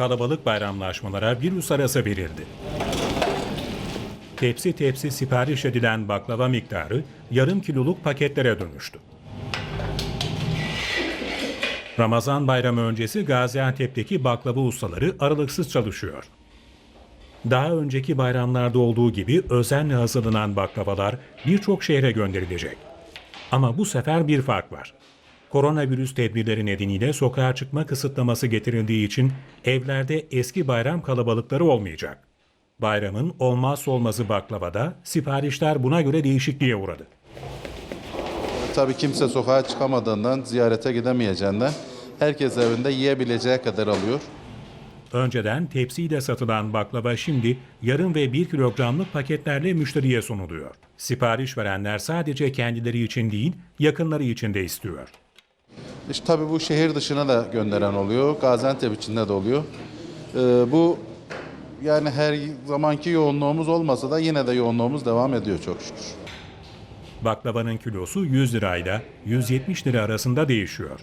kalabalık bayramlaşmalara virüs arası verildi. Tepsi tepsi sipariş edilen baklava miktarı yarım kiloluk paketlere dönüştü. Ramazan bayramı öncesi Gaziantep'teki baklava ustaları aralıksız çalışıyor. Daha önceki bayramlarda olduğu gibi özenle hazırlanan baklavalar birçok şehre gönderilecek. Ama bu sefer bir fark var. Koronavirüs tedbirleri nedeniyle sokağa çıkma kısıtlaması getirildiği için evlerde eski bayram kalabalıkları olmayacak. Bayramın olmazsa olmazı baklavada siparişler buna göre değişikliğe uğradı. Tabii kimse sokağa çıkamadığından, ziyarete gidemeyeceğinden herkes evinde yiyebileceği kadar alıyor. Önceden tepsiyle satılan baklava şimdi yarım ve 1 kilogramlık paketlerle müşteriye sunuluyor. Sipariş verenler sadece kendileri için değil, yakınları için de istiyor. İşte tabii bu şehir dışına da gönderen oluyor. Gaziantep içinde de oluyor. Ee, bu yani her zamanki yoğunluğumuz olmasa da yine de yoğunluğumuz devam ediyor çok şükür. Baklavanın kilosu 100 lirayla 170 lira arasında değişiyor.